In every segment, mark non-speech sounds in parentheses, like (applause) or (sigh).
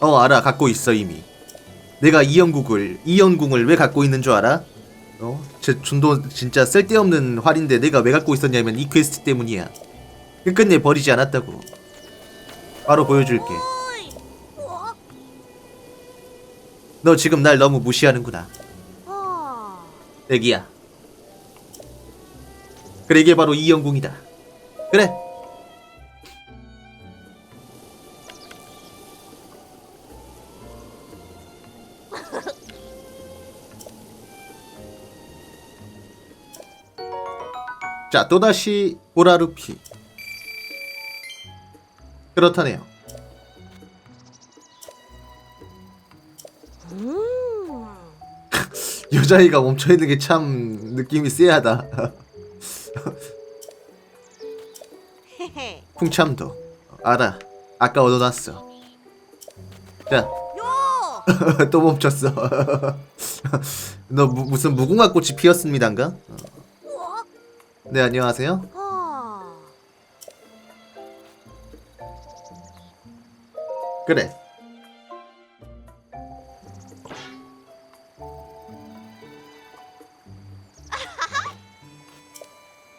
어 알아 갖고 있어 이미 내가 이영국을 이영궁을 왜 갖고 있는 줄 알아? 어? 제 준도 진짜 쓸데없는 활인데 내가 왜 갖고 있었냐면 이 퀘스트 때문이야 끝끝내 버리지 않았다고 바로 보여줄게? 너 지금 날 너무 무시하는구나 어. 애기야 그래 이게 바로 이영궁이다 그래 자 또다시 보라루피 그렇다네요 음. 여자애가 멈춰있는 게 참 느낌이 쎄하다. (laughs) 풍참도 알아 아까 얻어놨어 자 요. (laughs) 또 멈췄어. (laughs) 너 무, 무슨 무궁화 꽃이 피었습니다인가? 어? 네 안녕하세요. 어. 그래.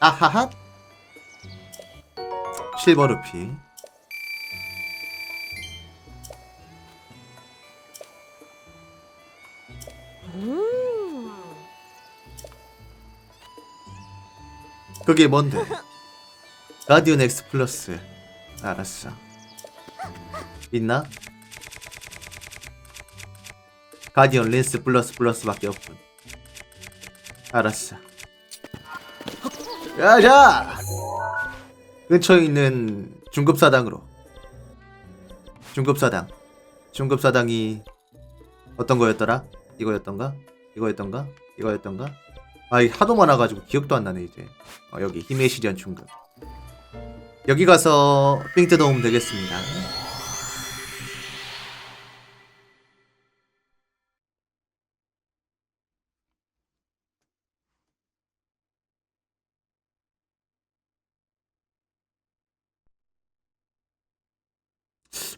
아하하. 실버 루피. 음. 그게 뭔데? 가디언 X 플러스. 알았어. 있나? 가디언 렌스 플러스 플러스밖에 없군. 알았어. 가자! 근처에 있는 중급사당으로. 중급사당. 중급사당이 어떤 거였더라? 이거였던가? 이거였던가? 이거였던가? 아이 하도 많아가지고 기억도 안 나네 이제. 어, 여기 힘의 시련 중급. 여기 가서 삥 뜯어오면 되겠습니다.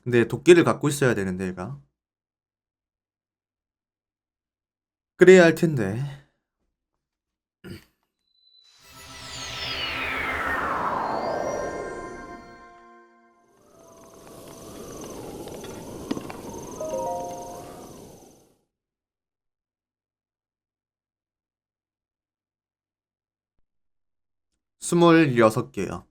근데 도끼를 갖고 있어야 되는데 얘가. 그래야 할 텐데. 스물여섯 개요.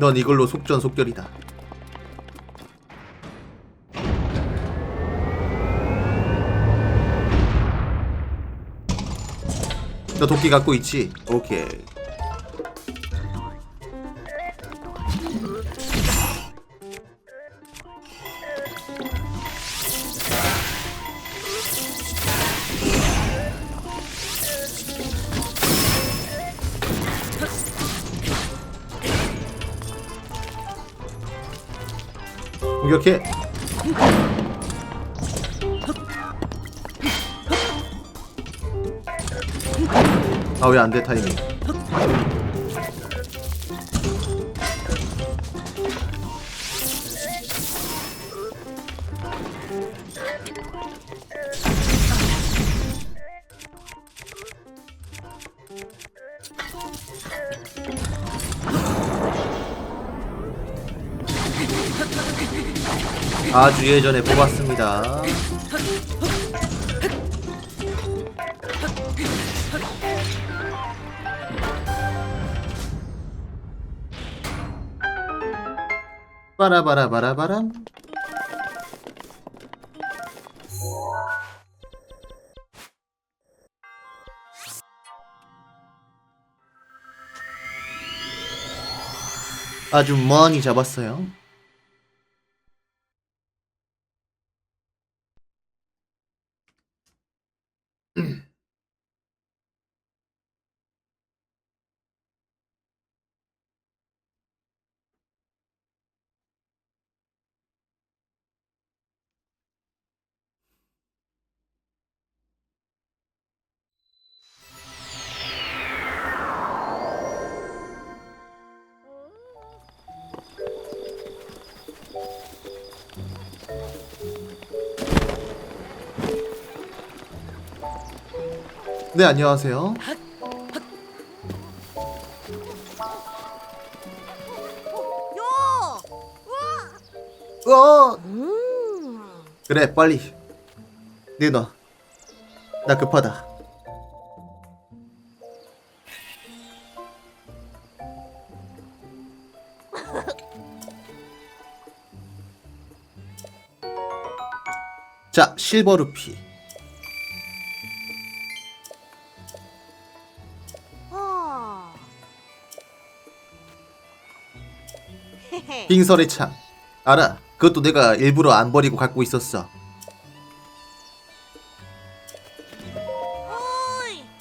넌 이걸로 속전속결이다. 너 도끼 갖고 있지? 오케이. 공격해. 아 왜 안돼 타이밍. 아주 예전에 뽑았습니다. 빠라바라바라바람. 아주 많이 잡았어요. 네 안녕하세요. 야! 어 음. 그래 빨리 내놔. 나 급하다. (laughs) 자 실버 루피. 빙설의 창. 알아. 그것도 내가 일부러 안 버리고 갖고 있었어.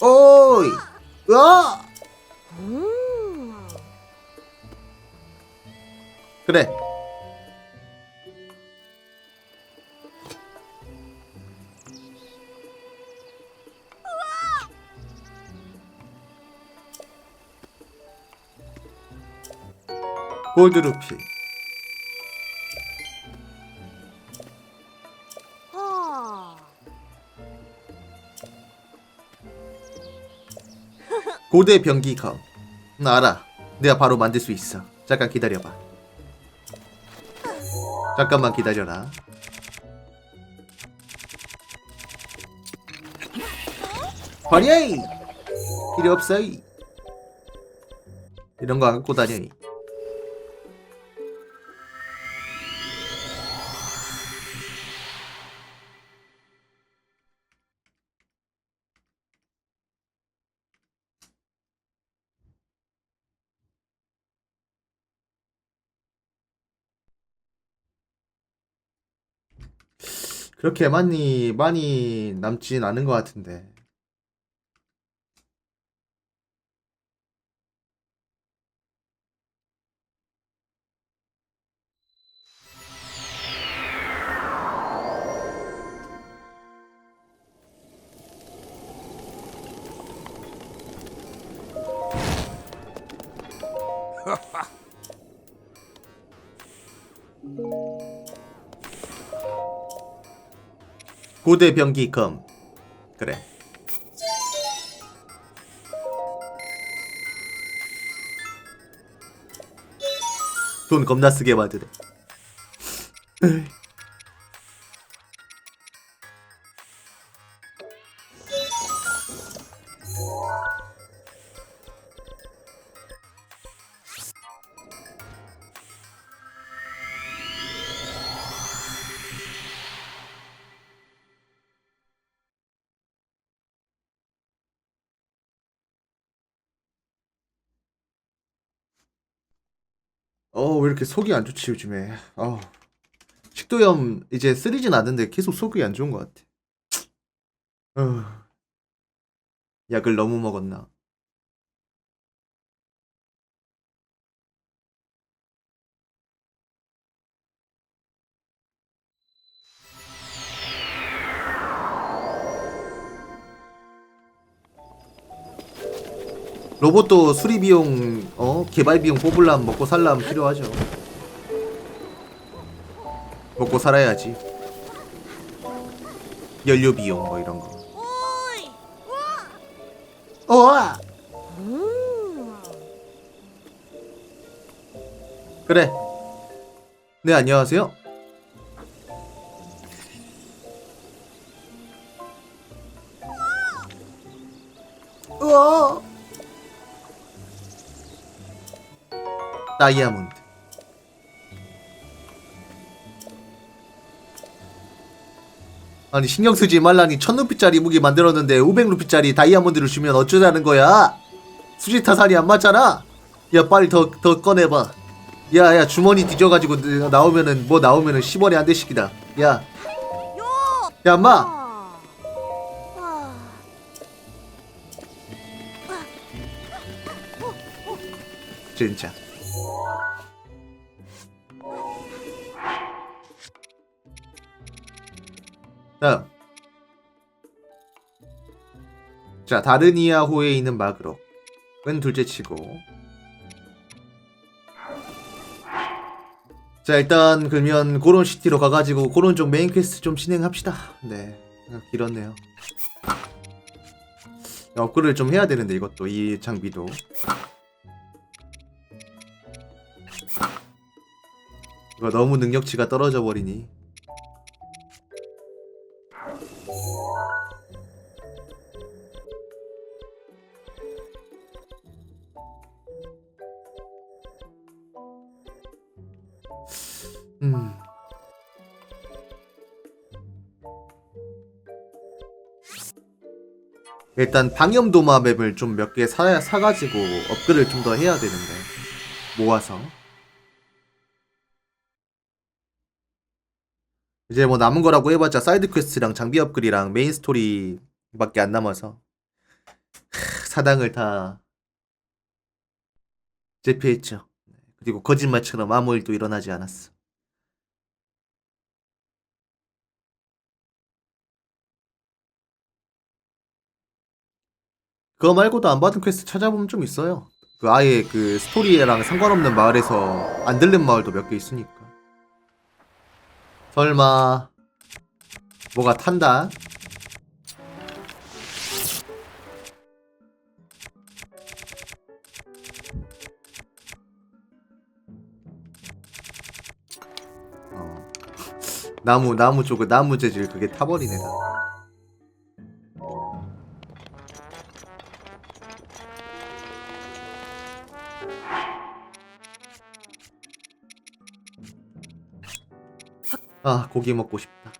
오이. 와. 음. 그래. 골드 루피. 고대 병기검. 나 알아. 내가 바로 만들 수 있어. 잠깐 기다려봐. 잠깐만 기다려라. 버려! 필요 없어. 이런 거 안 갖고 다녀. 그렇게 많이 많이 남진 않은 것 같은데. 고대 병기검. 그래. 돈 겁나 쓰게 만드네. 어, 왜 이렇게 속이 안 좋지, 요즘에. 어. 식도염 이제 쓰리진 않는데 계속 속이 안 좋은 것 같아. 어. 약을 너무 먹었나? 로봇도 수리 비용, 어, 개발 비용 뽑으려면 먹고 살려면 필요하죠. 먹고 살아야지. 연료 비용 뭐 이런 거. 어, 음. 그래. 네 안녕하세요. 우와. 다이아몬드. 아니 신경 쓰지 말라니 천 루피짜리 무기 만들었는데 500루피짜리 다이아몬드를 주면 어쩌자는 거야? 수지 타산이 안 맞잖아. 야 빨리 더 더 꺼내 봐. 야야 주머니 뒤져가지고 나- 나오면은 뭐 나오면은 10원에 한 대씩이다. 야, 야. 야 엄마. 진짜. 자, 다르니아호에 있는 마그록은 둘째치고. 자, 일단 그러면 고론 시티로 가가지고 고론 쪽 메인 퀘스트 좀 진행합시다. 네, 길었네요. 업그레이드 좀 해야 되는데 이것도 이 장비도 이거 너무 능력치가 떨어져 버리니 일단 방염 도마 맵을 좀 몇개 사, 사가지고 업그레이드 좀 더 해야 되는데 모아서. 이제 뭐 남은 거라고 해봤자 사이드 퀘스트랑 장비 업그레이드랑 메인 스토리밖에 안 남아서. 하, 사당을 다 제패했죠. 그리고 거짓말처럼 아무 일도 일어나지 않았어 그거 말고도 안 받은 퀘스트 찾아보면 좀 있어요. 그 아예 그 스토리랑 상관없는 마을에서 안 들른 마을도 몇 개 있으니까. 설마 뭐가 탄다? 어. (laughs) 나무 나무 쪽에 나무 재질 그게 타버리네 다. 아 고기 먹고 싶다.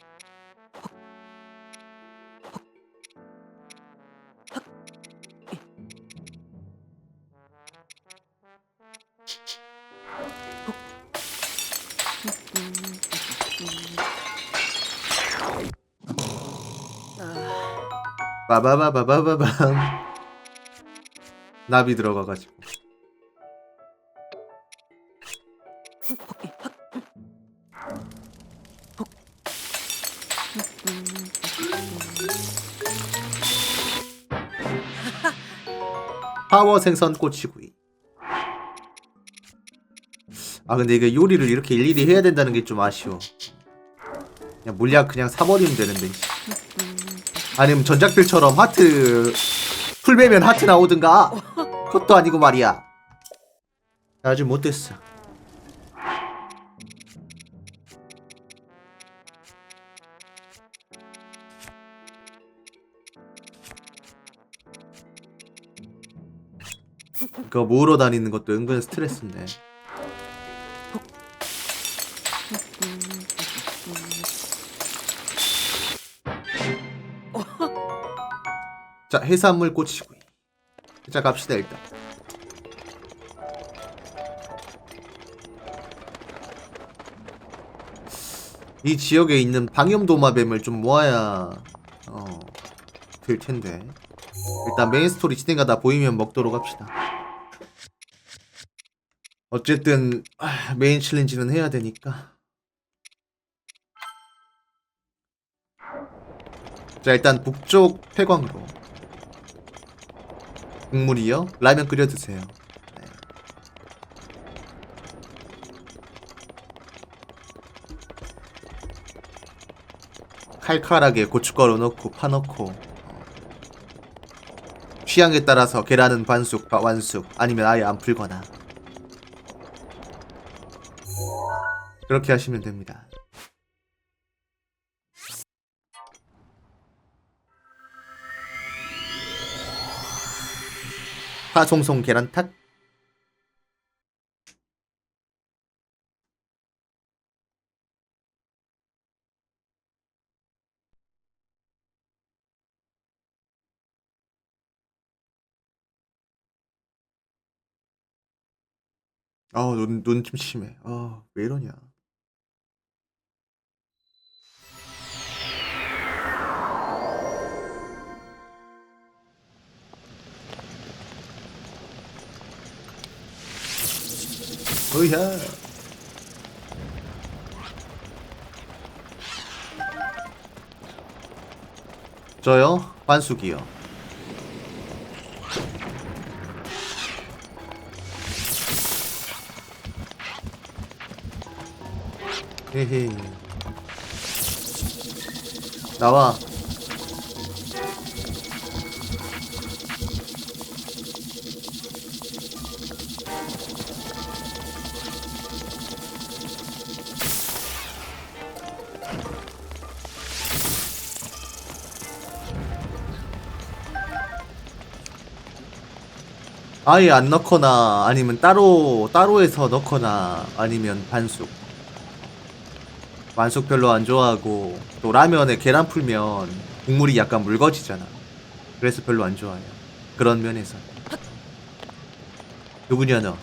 빠바바바바바밤 나비 들어가가지고 파워 생선 꼬치구이. 아 근데 이게 요리를 이렇게 일일이 해야 된다는 게 좀 아쉬워. 그냥 물약 그냥 사버리면 되는데. 아니면 전작들처럼 하트 풀베면 하트 나오든가? 그것도 아니고 말이야. 아주 못됐어 그거 모으러 다니는 것도 은근 스트레스인데. 자 해산물 꼬치구이 자 갑시다 일단. 이 지역에 있는 방염도마뱀을 좀 모아야 어, 될 텐데. 일단 메인 스토리 진행하다 보이면 먹도록 합시다 어쨌든 아, 메인 챌린지는 해야 되니까 자 일단 북쪽 폐광으로 국물이요? 라면 끓여 드세요 네. 칼칼하게 고춧가루 넣고 파 넣고 어. 취향에 따라서 계란은 반숙, 바- 완숙 아니면 아예 안 풀거나 그렇게 하시면 됩니다. 파송송 계란탁 아우 눈, 눈 좀 심해. 아 왜 이러냐 어이야. 저요? 반숙이요. 헤헤. 나와 아예 안 넣거나 아니면 따로 따로 해서 넣거나 아니면 반숙. 반숙 별로 안 좋아하고 또 라면에 계란 풀면 국물이 약간 묽어지잖아. 그래서 별로 안 좋아해요. 그런 면에서. 누구냐 너?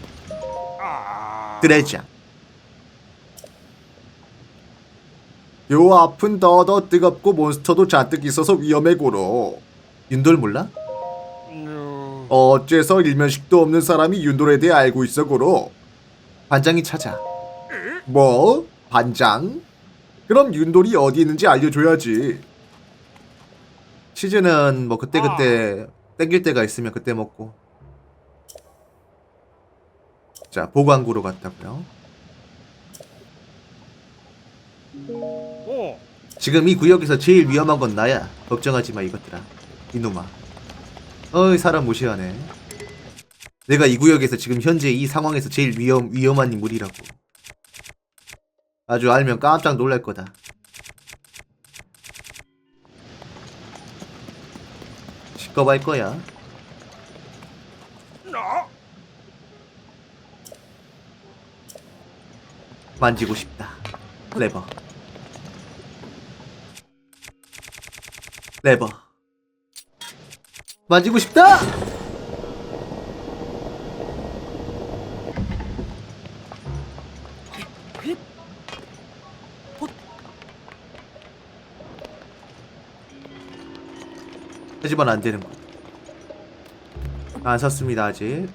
그래자 요 앞은 더더 뜨겁고 몬스터도 잔뜩 있어서 위험해 고로. 윤돌 몰라? 어째서 일면식도 없는 사람이 윤돌에 대해 알고 있어 고로? 반장이 찾아. 뭐? 반장? 그럼 윤돌이 어디 있는지 알려줘야지. 치즈는 뭐 그때그때 땡길 때가 있으면 그때 먹고. 자 보관구로 갔다고요. 오, 지금 이 구역에서 제일 위험한 건 나야. 걱정하지 마 이것들아. 이놈아 어이 사람 무시하네. 내가 이 구역에서 지금 현재 이 상황에서 제일 위험 위험한 인물이라고. 아주 알면 깜짝 놀랄 거다. 시꺼할 거야. 나 만지고 싶다. 레버. 레버 만지고 싶다! 하지만 안 되는 거 안 샀습니다 아직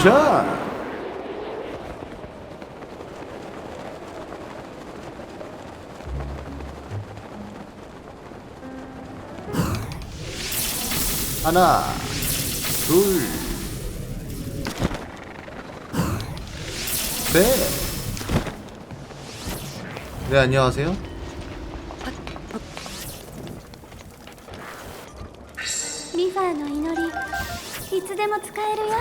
샷 하나 둘 셋. 네, 안녕하세요. リファーの祈りいつでも使えるよ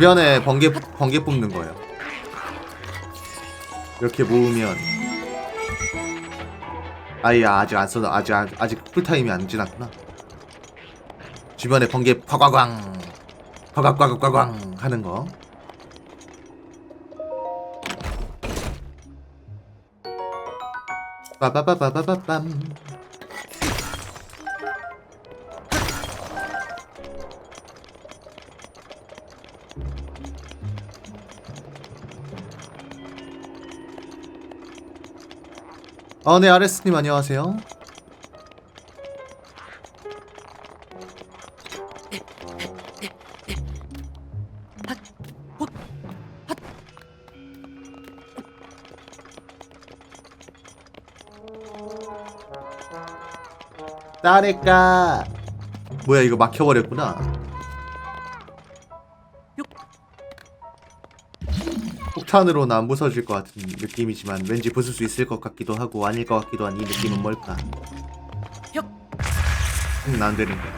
주변에 번개 번개 뽑는 거예요. 이렇게 모으면 아예 아직 안 써도 아직 안- 아직 풀타임이 안 지났구나. 주변에 번개 파과광 파과과과광 하는 거. 빠바바바바밤 아, 네, 아레스님 안녕하세요. 따레까 뭐야 이거 막혀버렸구나 폭탄으로 는 안 부서질 것 같은 느낌이지만 왠지 부술 수 있을 것 같기도 하고 아닐 것 같기도 한 이 느낌은 뭘까? 음, 안 되는 거야.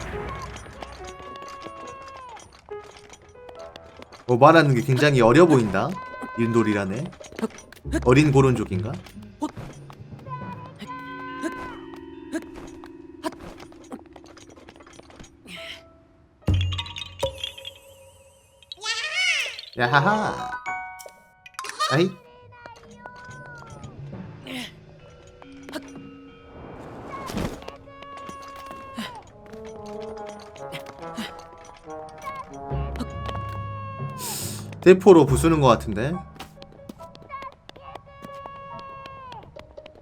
뭐 말하는 게 굉장히 어려 보인다. 윤돌이라네. 어린 고론족인가? 야하하. 아이. 대포로 부수는 것 같은데.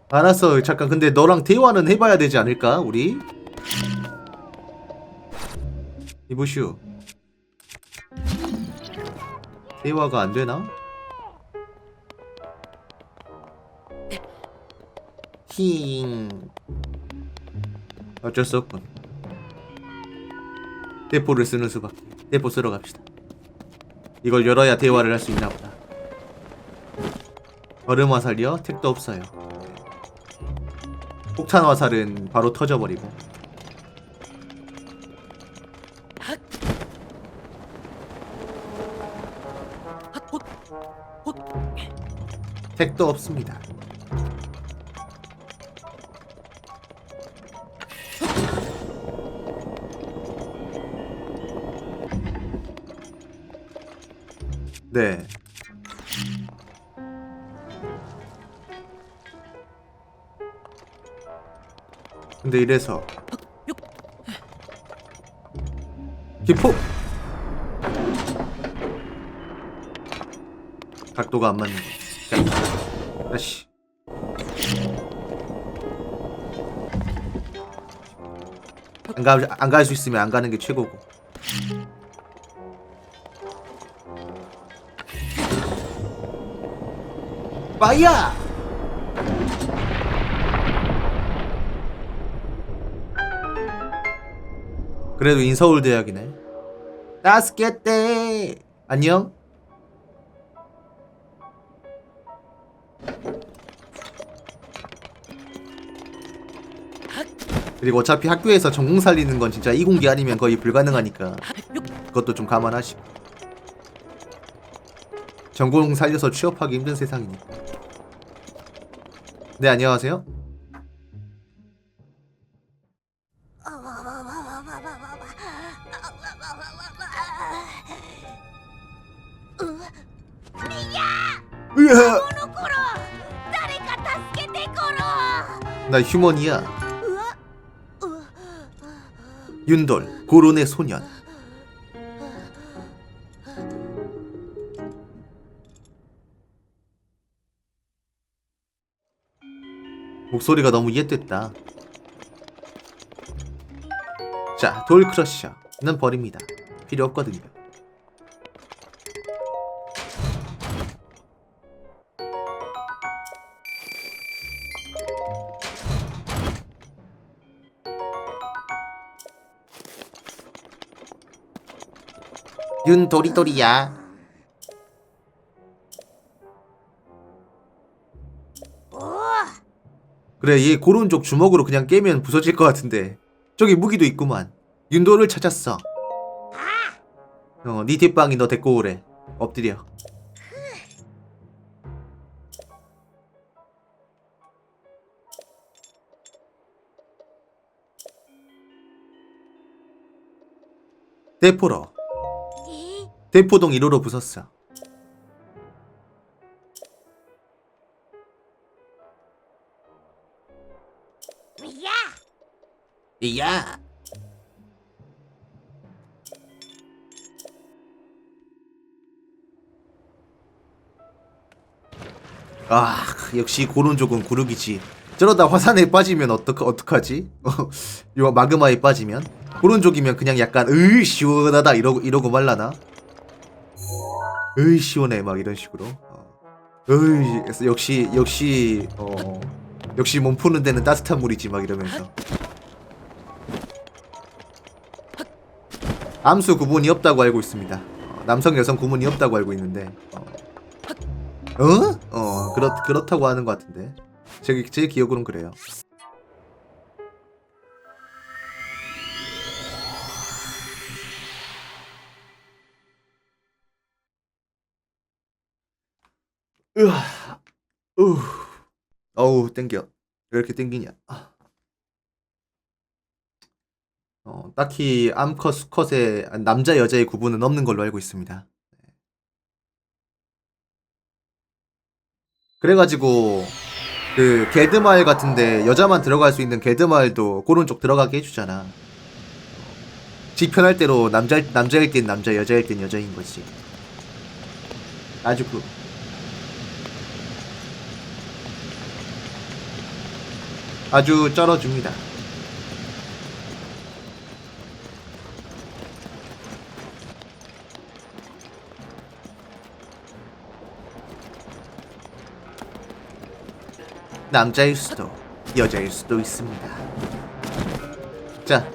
알았어, 잠깐. 근데 너랑 대화는 해봐야 되지 않을까, 우리? 이보슈. 대화가 안 되나? 힝. 어쩔 수 없군. 대포를 쓰는 수밖에. 대포 쓰러 갑시다. 이걸 열어야 대화를 할 수 있나 보다. 얼음 화살이요? 택도 없어요. 네. 폭탄 화살은 바로 터져버리고. 택도 없습니다. 네. 근데 이래서 기폭 각도가 안 맞는 거. 자, 아씨. 안가 안 갈 수 있으면 안 가는 게 최고고. 빠이야! 그래도 인서울 대학이네. 따스겠대. 안녕. 그리고 어차피 학교에서 전공 살리는 건 진짜 이공계 아니면 거의 불가능하니까 그것도 좀 감안하시고 전공 살려서 취업하기 힘든 세상이니까 네 안녕하세요 으아! この頃誰か助けてコロ 나 휴먼이야 うわうわ 윤돌 고론의 소년 목소리가 너무 이해됐다. 자 돌크러셔는 버립니다. 필요 없거든요. 윤 도리도리야 그래 얘 고론족 주먹으로 그냥 깨면 부서질 것 같은데. 저기 무기도 있구만. 윤도를 찾았어. 어네 뒷방이 너 데리고 오래. 엎드려. 대포로. え 대포동 1호로 부쉈어 야 아 역시 고론족은 고르기지 저러다 화산에 빠지면 어떡 어떡하지? (laughs) 요 마그마에 빠지면 고론족이면 그냥 약간 으 시원하다 이러고 이러고 말라나? 으 시원해 막 이런 식으로. 어. 으이 역시 역시 어 역시 몸 푸는 데는 따뜻한 물이지 막 이러면서. 암수 구분이 없다고 알고 있습니다. 어, 남성 여성 구분이 없다고 알고 있는데. 어? 어? 어 그렇 그렇다고 하는 것 같은데. 제, 제 기억으로는 그래요. 으아, 우, 어우 땡겨. 왜 이렇게 땡기냐? 아. 어, 딱히 암컷, 수컷의 남자 여자의 구분은 없는 걸로 알고 있습니다. 그래가지고 그 개드마을 같은데 여자만 들어갈 수 있는 개드마을도 그런 쪽 들어가게 해주잖아. 지 편할 대로 남자 남자일 땐 남자, 여자일 땐 여자인 거지. 아주 그 아주 쩔어줍니다. 남자일 수도 여자일 수도 있습니다. 자.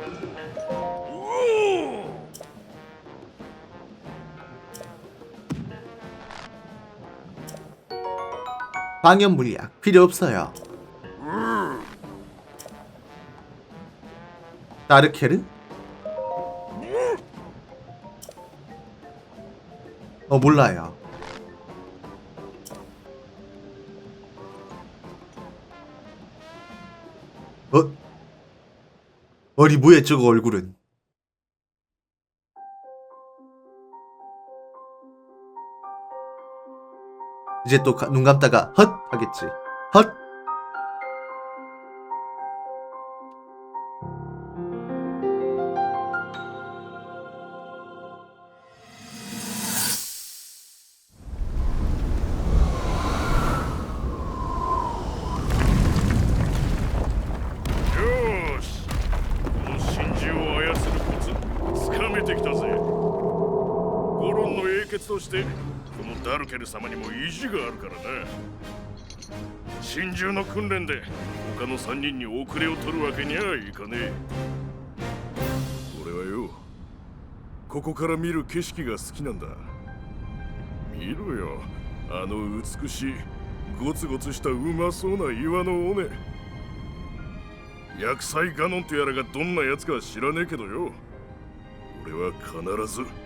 방염 물약 필요 없어요. 다르케르? 어 몰라요. 어리 뭐야 저거 얼굴은? 이제 또 눈 감다가 헛 하겠지. 헛. のダルケル様にも意地があるからな。真珠の訓練で他の3人に遅れを取るわけにはいかねえ。俺はよここから見る景色が好きなんだ。見ろよあの美しいゴツゴツしたうまそうな岩の尾根。薬剤ガノンとやらがどんなやつか知らねえけどよ。俺は必ず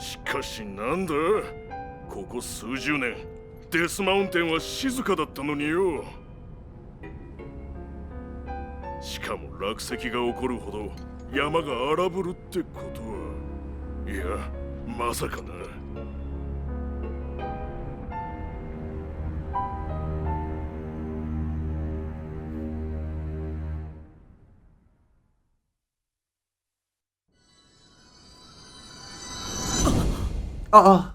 しかしなんだ？ここ数十年デスマウンテンは静かだったのによ。しかも落石が起こるほど山が荒ぶるってことは。いやまさかな。 아, 아.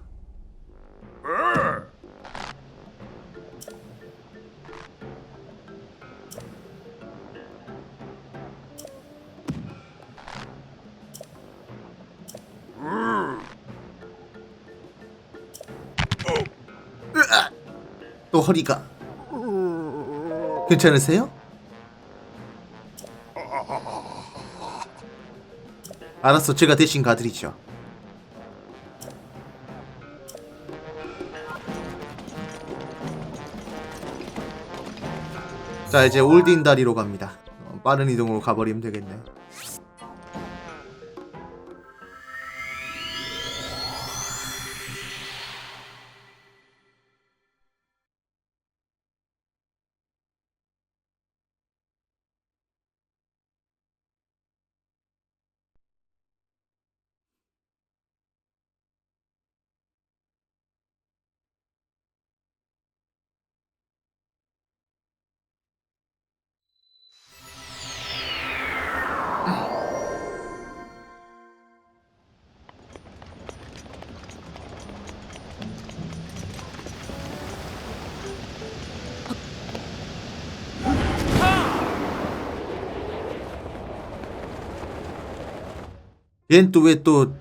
또 허리가 괜찮으세요? 알았어 제가 대신 가드리죠 자 이제 올딘 다리로 갑니다. 어, 빠른 이동으로 가버리면 되겠네. 얜또왜또